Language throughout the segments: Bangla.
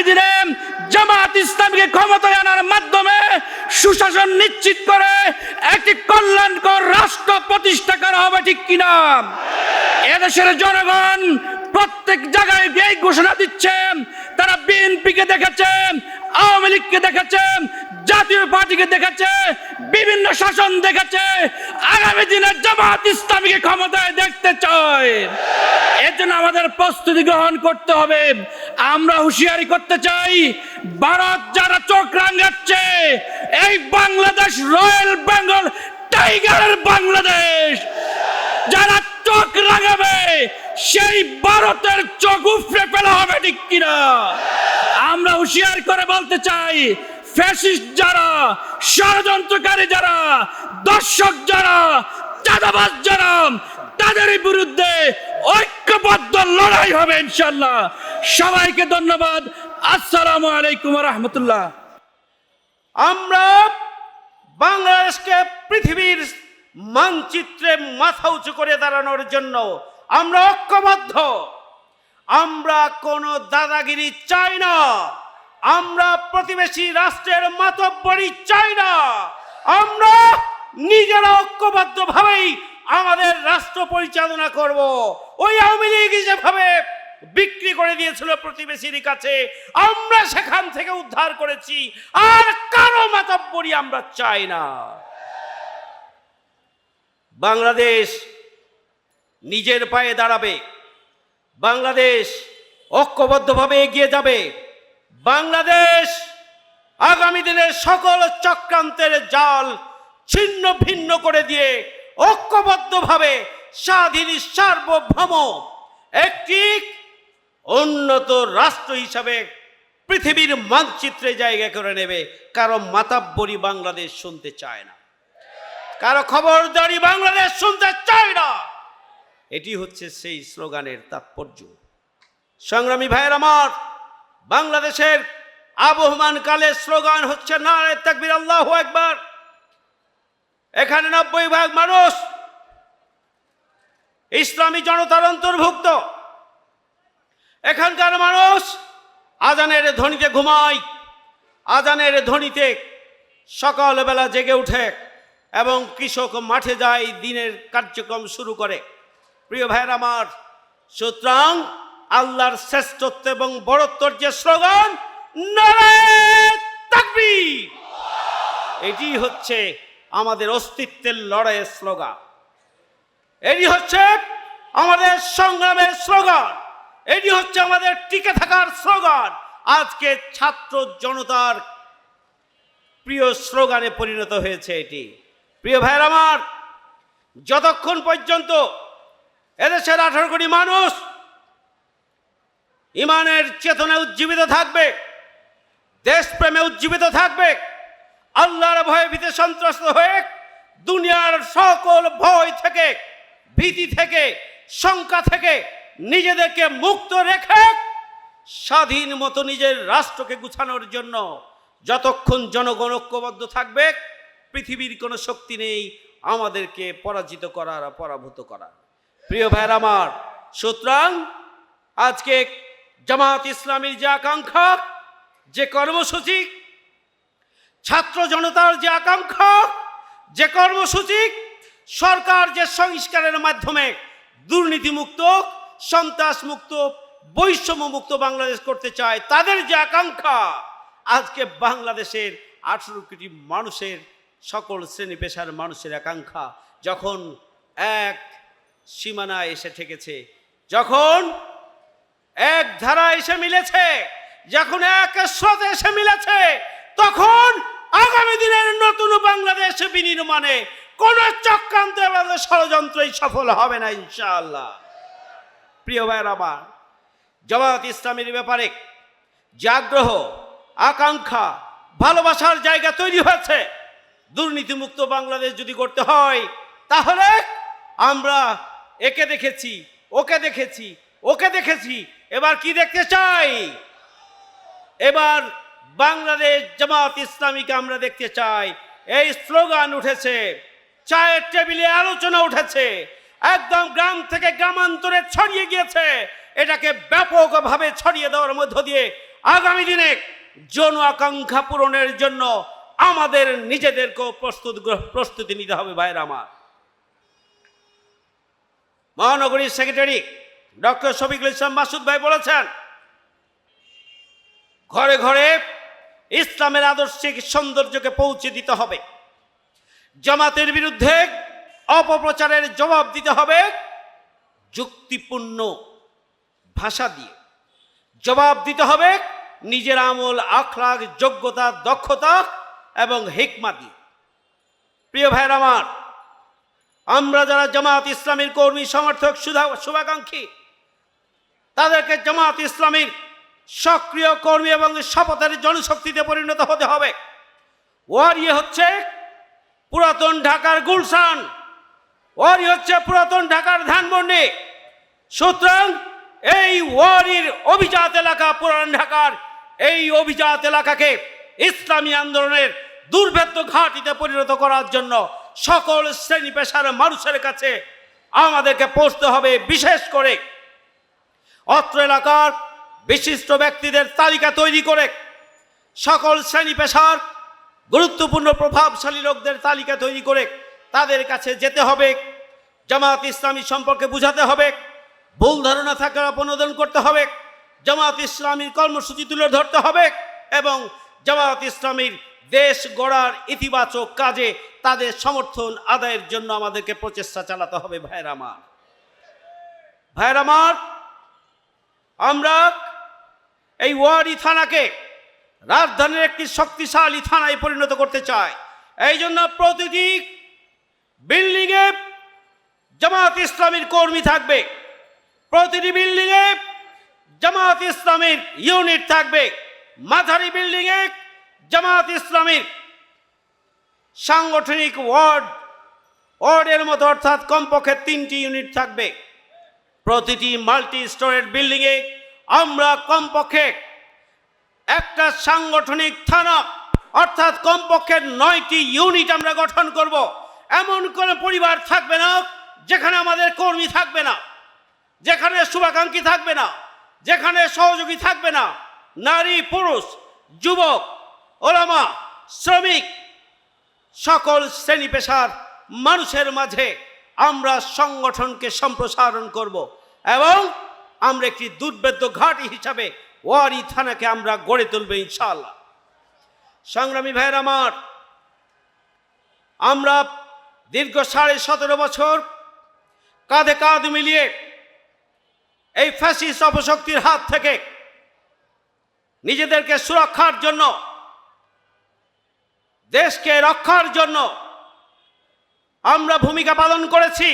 আগামী দিনে জামাত ইসলামীকে ক্ষমতায় আনার মাধ্যমে সুশাসন নিশ্চিত করে একটি কল্যাণকর রাষ্ট্র প্রতিষ্ঠা করা হবে ঠিক কিনা? এদেশের জনগণ প্রত্যেক জায়গায় এই ঘোষণা দিচ্ছে, তারা বিএনপিকে দেখেছে, আওয়ামী লীগকে দেখেছে, জাতীয় পার্টিকে দেখেছে, বিভিন্ন শাসন দেখেছে, আগামী দিনে জামাত ইসলামীকে ক্ষমতায় দেখতে চায়। এর জন্য আমাদের প্রস্তুতি গ্রহণ করতে হবে। আমরা হুঁশিয়ারি করতে চাই, ভারত যারা চোখ রাঙাচ্ছে, এই বাংলাদেশ, রয়্যাল বেঙ্গল টাইগারের বাংলাদেশ। যারা চোখ রাঙাবে, সেই ভারতের চোখ উফরে ফেলা হবে ঠিক কিনা? আমরা হুঁশিয়ার করে বলতে চাই, ফ্যাসিস্ট যারা, ষড়যন্ত্রকারী যারা, দর্শক যারা, চাঁদাবাজ যারা তাদের বিরুদ্ধে ঐক্যবদ্ধ লড়াই হবে ইনশাল্লাহ সবাইকে ধন্যবাদ। আসসালামু আলাইকুম রহমতুল্লাহ। আমরা বাংলাদেশকে পৃথিবীর মানচিত্রে মাথা উঁচু করে দাঁড়ানোর জন্য আমরা ঐক্যবদ্ধ। আমরা কোনো দাদাগিরি চাই না। আমরা প্রতিবেশী রাষ্ট্রের মাতব্বরি চাই না। আমরা নিজেরা ঐক্যবদ্ধ ভাবেই আমাদের রাষ্ট্র পরিচালনা করব। ওই আওয়ামী লীগ যেভাবে বিক্রি করে দিয়েছিল প্রতিবেশীর কাছে, আমরা সেখান থেকে উদ্ধার করেছি, আর কারও মাতব্বরি আমরা চাই না। বাংলাদেশ নিজের পায়ে দাঁড়াবে, বাংলাদেশ ঐক্যবদ্ধভাবে এগিয়ে যাবে, বাংলাদেশ আগামী দিনের সকল চক্রান্তের জাল ছিন্ন ভিন্ন করে দিয়ে ঐক্যবদ্ধভাবে স্বাধীন সার্বভৌম, একটি উন্নত রাষ্ট্র হিসাবে পৃথিবীর মানচিত্রে জায়গা করে নেবে। কারও মাতাব্বরি বাংলাদেশ শুনতে চায় না। কারও খবরদারি বাংলাদেশ শুনতে চায় না। এটি হচ্ছে সেই স্লোগানের তাৎপর্য। সংগ্রামী ভাইয়ের আমার, বাংলাদেশের আবহমান কালের স্লোগান হচ্ছে না একবার এখানে নব্বই ভাগ মানুষ ইসলামী জনতার অন্তর্ভুক্ত। এখানকার মানুষ আজানের ধ্বনিতে ঘুমায়, আজানের ধ্বনিতে সকালবেলা জেগে উঠে এবং কৃষক মাঠে যায়, দিনের কার্যক্রম শুরু করে। প্রিয় ভাইয়ের আমার, সুতরাং আল্লাহর শ্রেষ্ঠত্ব এবং বড়ত্বর যে স্লোগান এটি হচ্ছে আমাদের অস্তিত্বের লড়াইয়ের স্লোগান। এটি হচ্ছে আমাদের সংগ্রামের স্লোগান। এটি হচ্ছে আমাদের টিকে থাকার স্লোগান। আজকে ছাত্র জনতার প্রিয় স্লোগানে পরিণত হয়েছে এটি। প্রিয় ভাইয়ের আমার, যতক্ষণ পর্যন্ত এদেশের আঠারো কোটি মানুষ ইমানের চেতনা উজ্জীবিত থাকবে, দেশপ্রেমে উজ্জীবিত থাকবে, আল্লাহর ভয়ে ভীতে সন্ত্রস্ত হয়ে দুনিয়ার সকল ভয় থেকে ভীতি থেকে, শঙ্কা থেকে নিজেদেরকে মুক্ত রেখে স্বাধীন মতো নিজের রাষ্ট্রকে গুছানোর জন্য যতক্ষণ জনগণ ঐক্যবদ্ধ থাকবে, পৃথিবীর কোনো শক্তি নেই আমাদেরকে পরাজিত করার, পরাভূত করার। প্রিয় ভাইয়ের আমার, সুতরাং আজকে জামাত ইসলামীর যে আকাঙ্ক্ষা, যে কর্মসূচি, ছাত্র জনতার যে আকাঙ্ক্ষা, যে কর্মসূচি সরকার যে সংস্কারের মাধ্যমে দুর্নীতিমুক্ত সন্ত্রাসমুক্ত বৈষম্য মুক্ত বাংলাদেশ করতে চায়, তাদের যে আকাঙ্ক্ষা, আজকে বাংলাদেশের আঠেরো কোটি মানুষের, সকল শ্রেণি পেশার মানুষের আকাঙ্ক্ষা, যখন এক সীমানায় এসে ঠেকেছে, যখন এক ধারা এসে মিলেছে, যখন এক স্রোত এসে মিলেছে, তখন আগামী দিনের নতুন বাংলাদেশ বিনির্মাণে কোন চক্রান্ত এবং ষড়যন্ত্রই সফল হবে না, ইনশাআল্লাহ। প্রিয় ভাইয়ের আমার জামাত ইসলামের ব্যাপারে যে আগ্রহ, আকাঙ্ক্ষা, ভালোবাসার জায়গা তৈরি হয়েছে, দুর্নীতিমুক্ত বাংলাদেশ যদি করতে হয়, তাহলে আমরা একে দেখেছি, ওকে দেখেছি ওকে দেখেছি, এবার কি দেখতে চাই? এবার বাংলাদেশ জামাত ইসলামীকে আমরা দেখতে চাই। এই স্লোগান উঠেছে চায়ের টেবিলে আলোচনা উঠেছে। একদম গ্রাম থেকে গ্রামান্তরে ছড়িয়ে গিয়েছে। এটাকে ব্যাপকভাবে ছড়িয়ে দেওয়ার মধ্য দিয়ে আগামী দিনে জন আকাঙ্ক্ষা পূরণের জন্য আমাদের নিজেদেরকেও প্রস্তুত প্রস্তুতি নিতে হবে, ভাইয়ের আমার। মহানগরীর সেক্রেটারি ডক্টর শফিকুল ইসলাম মাসুদ ভাই বলেছেন, ঘরে ঘরে ইসলামের আদর্শিক সৌন্দর্যকে পৌঁছে দিতে হবে। জামাতের বিরুদ্ধে অপপ্রচারের জবাব দিতে হবে যুক্তিপূর্ণ ভাষা দিয়ে। জবাব দিতে হবে নিজের আমল আখলাগ যোগ্যতা, দক্ষতা এবং হিকমা দিয়ে। প্রিয় ভাইয়ের আমার, আমরা যারা জামাত ইসলামীর কর্মী, সমর্থক শুভাকাঙ্ক্ষী, তাদেরকে জামাত ইসলামীর সক্রিয় কর্মী এবং শপথের জনশক্তিতে পরিণত হতে হবে। ওয়ারি হচ্ছে পুরাতন ঢাকার গুলশান। ওয়ারি হচ্ছে পুরাতন ঢাকার ধানমন্ডি। সুতরাং এই ওয়ারির অভিজাত এলাকা, পুরান ঢাকার এই অভিজাত এলাকাকে ইসলামী আন্দোলনের দুর্ভেদ্য ঘাটিতে পরিণত করার জন্য সকল শ্রেণি পেশার মানুষের কাছে আমাদেরকে পৌঁছতে হবে বিশেষ করে অত্র এলাকার বিশিষ্ট ব্যক্তিদের তালিকা তৈরি করে সকল শ্রেণি পেশার গুরুত্বপূর্ণ প্রভাবশালী লোকদের তালিকা তৈরি করে তাদের কাছে যেতে হবে। জামাত ইসলামী সম্পর্কে বুঝাতে হবে। ভুল ধারণা থাকার অপনোদন করতে হবে। জামাত ইসলামীর কর্মসূচি তুলে ধরতে হবে এবং জামাত ইসলামীর দেশ গড়ার ইতিবাচক কাজে তাদের সমর্থন আদায়ের জন্য আমাদেরকে প্রচেষ্টা চালাতে হবে ভাইয়ের আমার, আমরা এই ওয়ারি থানাকে রাজধানীর একটি শক্তিশালী থানায় পরিণত করতে চাই এই জন্য প্রতিটি বিল্ডিংয়ে জামাত ইসলামীর কর্মী থাকবে। প্রতিটি বিল্ডিংয়ে জামাত ইসলামীর ইউনিট থাকবে। মাঝারি বিল্ডিংয়ে জামাত ইসলামীর সাংগঠনিক ওয়ার্ড, ওয়ার্ডের মতো অর্থাৎ কমপক্ষে তিনটি ইউনিট থাকবে। প্রতিটি মাল্টি স্টোরের বিল্ডিংয়ে আমরা কমপক্ষে একটা সাংগঠনিক থানা, অর্থাৎ কমপক্ষে নয়টি ইউনিট আমরা গঠন করব। এমন কোনো পরিবার থাকবে না যেখানে আমাদের কর্মী থাকবে না, যেখানে শুভাকাঙ্ক্ষী থাকবে না, যেখানে সহযোগী থাকবে না। নারী, পুরুষ, যুবক, ওলামা, শ্রমিক, সকল শ্রেণি পেশার মানুষের মাঝে আমরা সংগঠনকে সম্প্রসারণ করব এবং আমরা একটি দুর্বেদ্য ঘাঁটি হিসাবে ওয়ারি থানাকে আমরা গড়ে তুলব ইনশাআল্লাহ। সংগ্রামী ভাইয়ের আমার, আমরা দীর্ঘ সাড়ে সতেরো বছর কাঁধে কাঁধ মিলিয়ে এই ফ্যাসিস্ট অপশক্তির হাত থেকে নিজেদেরকে সুরক্ষার জন্য, দেশকে রক্ষার জন্য আমরা ভূমিকা পালন করেছি।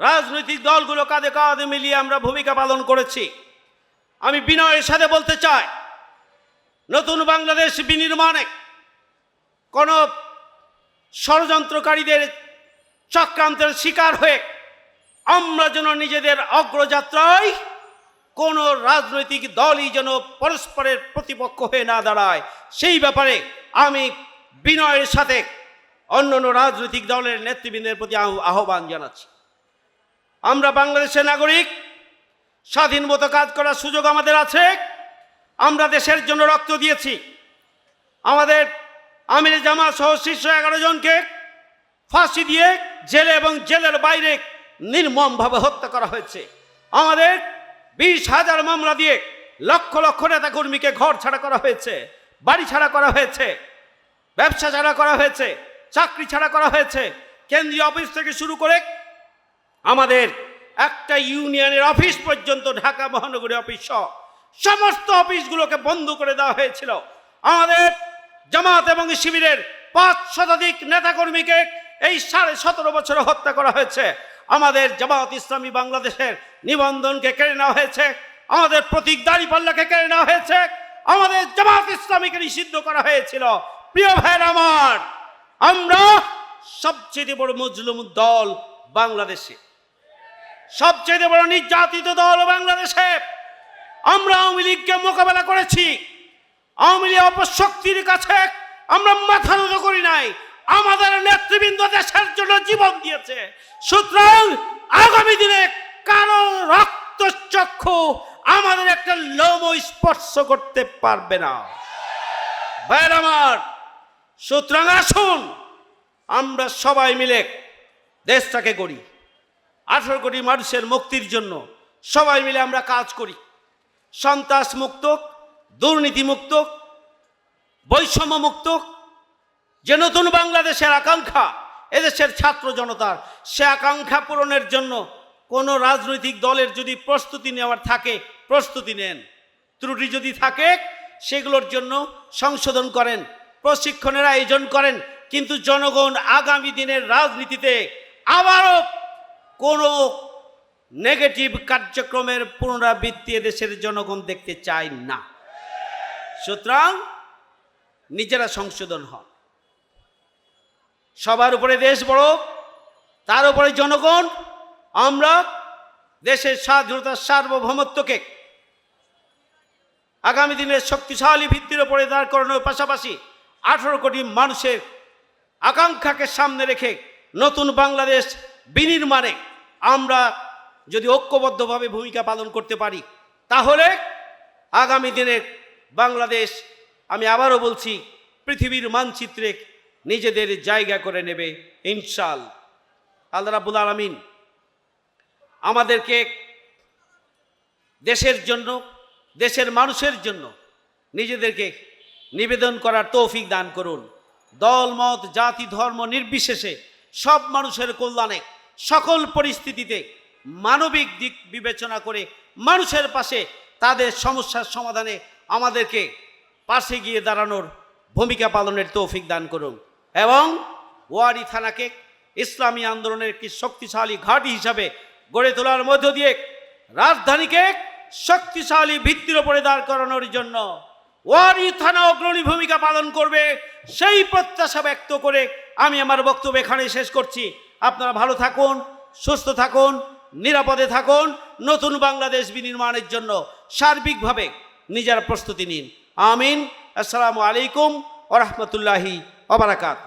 রাজনৈতিক দলগুলো কাঁধে কাঁধে মিলিয়ে আমরা ভূমিকা পালন করেছি। আমি বিনয়ের সাথে বলতে চাই, নতুন বাংলাদেশ বিনির্মাণে কোনো ষড়যন্ত্রকারীদের চক্রান্তের শিকার হয়ে আমরা যেন নিজেদের অগ্রযাত্রায় কোনো রাজনৈতিক দলই যেন পরস্পরের প্রতিপক্ষ হয়ে না দাঁড়ায়, সেই ব্যাপারে আমি বিনয়ের সাথে অন্যান্য রাজনৈতিক দলের নেতৃবৃন্দের প্রতি আহ্ব- আহ্বান জানাচ্ছি। আমরা বাংলাদেশের নাগরিক স্বাধীন মতো কাজ করার সুযোগ আমাদের আছে। আমরা দেশের জন্য রক্ত দিয়েছি। আমাদের আমির জামা সহ শীর্ষ এগারো জনকে ফাঁসি দিয়ে জেলে এবং জেলের বাইরে নির্মমভাবে হত্যা করা হয়েছে। আমাদের বিশ হাজার মামলা দিয়ে লক্ষ লক্ষ নেতা কর্মীকে ঘর ছাড়া করা হয়েছে, বাড়ি ছাড়া করা হয়েছে, ব্যবসা ছাড়া করা হয়েছে, চাকরি ছাড়া করা হয়েছে। কেন্দ্রীয় অফিস থেকে শুরু করে আমাদের একটা ইউনিয়নের অফিস পর্যন্ত ঢাকা মহানগরী অফিস সহ সমস্ত অফিসগুলোকে বন্ধ করে দেওয়া হয়েছিল। আমাদের জামাত এবং শিবিরের পাঁচ শতাধিক নেতাকর্মীকে এই সাড়ে সতেরো বছরে হত্যা করা হয়েছে। আমাদের জামাত ইসলামী বাংলাদেশের নিবন্ধনকে কেড়ে নেওয়া হয়েছে। আমাদের প্রতীক দাঁড়িপাল্লাকে কেড়ে নেওয়া হয়েছে। আমাদের জামাত ইসলামীকে নিষিদ্ধ করা হয়েছিল। প্রিয় ভাইয়ের আমার, আমরা সবচেয়ে বড় মজলুম দল বাংলাদেশে। সবচেয়ে বড় নির্যাতিত দল বাংলাদেশে। আমরা আওয়ামী লীগকে মোকাবেলা করেছি। আওয়ামী লীগ অপশক্তির কাছে আমরা মাথা নত করি নাই। আমাদের নেতৃবৃন্দ দেশের জন্য জীবন দিয়েছে। সুতরাং আগামী দিনে কারও রক্তচক্ষু আমাদের একটা লোম স্পর্শ করতে পারবে না। ভাইয়ের আমার, সুতরাং আসুন, আমরা সবাই মিলে দেশটাকে গড়ি। আঠারো কোটি মানুষের মুক্তির জন্য সবাই মিলে আমরা কাজ করি। সন্ত্রাস মুক্ত দুর্নীতি মুক্ত বৈষম্য মুক্ত যে নতুন বাংলাদেশের আকাঙ্ক্ষা, এদেশের ছাত্র জনতার, সে আকাঙ্ক্ষা পূরণের জন্য কোনো রাজনৈতিক দলের যদি প্রস্তুতি নেওয়ার থাকে, প্রস্তুতি নেন। ত্রুটি যদি থাকে, সেগুলোর জন্য সংশোধন করেন, প্রশিক্ষণের আয়োজন করেন, কিন্তু জনগণ আগামী দিনের রাজনীতিতে আবারও কোনো নেগেটিভ কার্যক্রমের পুনরাবৃত্তি দেশের জনগণ দেখতে চায় না। সুতরাং নিজেরা সংশোধন হন। সবার উপরে দেশ বড়, তার উপরে জনগণ, আমরা দেশের স্বাধীনতার সার্বভৌমত্বকে আগামী দিনের শক্তিশালী ভিত্তির উপরে দাঁড় করানোর পাশাপাশি আঠারো কোটি মানুষের আকাঙ্ক্ষাকে সামনে রেখে নতুন বাংলাদেশ বিনির্মাণে আমরা যদি ঐক্যবদ্ধভাবে ভূমিকা পালন করতে পারি, তাহলে আগামী দিনের বাংলাদেশ, আমি আবারও বলছি, পৃথিবীর মানচিত্রে নিজেদের জায়গা করে নেবে, ইনশাল। আল্লাহ রাবুল আলমিন আমাদেরকে দেশের জন্য, দেশের মানুষের জন্য নিজেদেরকে নিবেদন করার তৌফিক দান করুন। দল, মত, জাতি, ধর্ম নির্বিশেষে সব মানুষের কল্যাণে সকল পরিস্থিতিতে মানবিক দিক বিবেচনা করে মানুষের পাশে তাদের সমস্যার সমাধানে আমাদেরকে পাশে গিয়ে দাঁড়ানোর ভূমিকা পালনের তৌফিক দান করুন। এবং ওয়ারি থানাকে ইসলামী আন্দোলনের একটি শক্তিশালী ঘাঁটি হিসাবে গড়ে তোলার মধ্য দিয়ে রাজধানীকে শক্তিশালী ভিত্তির উপরে দাঁড় করানোর জন্য ওয়ারি থানা অগ্রণী ভূমিকা পালন করবে, সেই প্রত্যাশা ব্যক্ত করে আমি আমার বক্তব্য এখানে শেষ করছি। আপনারা ভালো থাকুন, সুস্থ থাকুন, নিরাপদে থাকুন, নতুন বাংলাদেশ বিনির্মাণের জন্য সার্বিকভাবে নিজের প্রস্তুতি নিন। আমিন। আসসালামু আলাইকুম ওরহমতুল্লাহি ওবরাকাত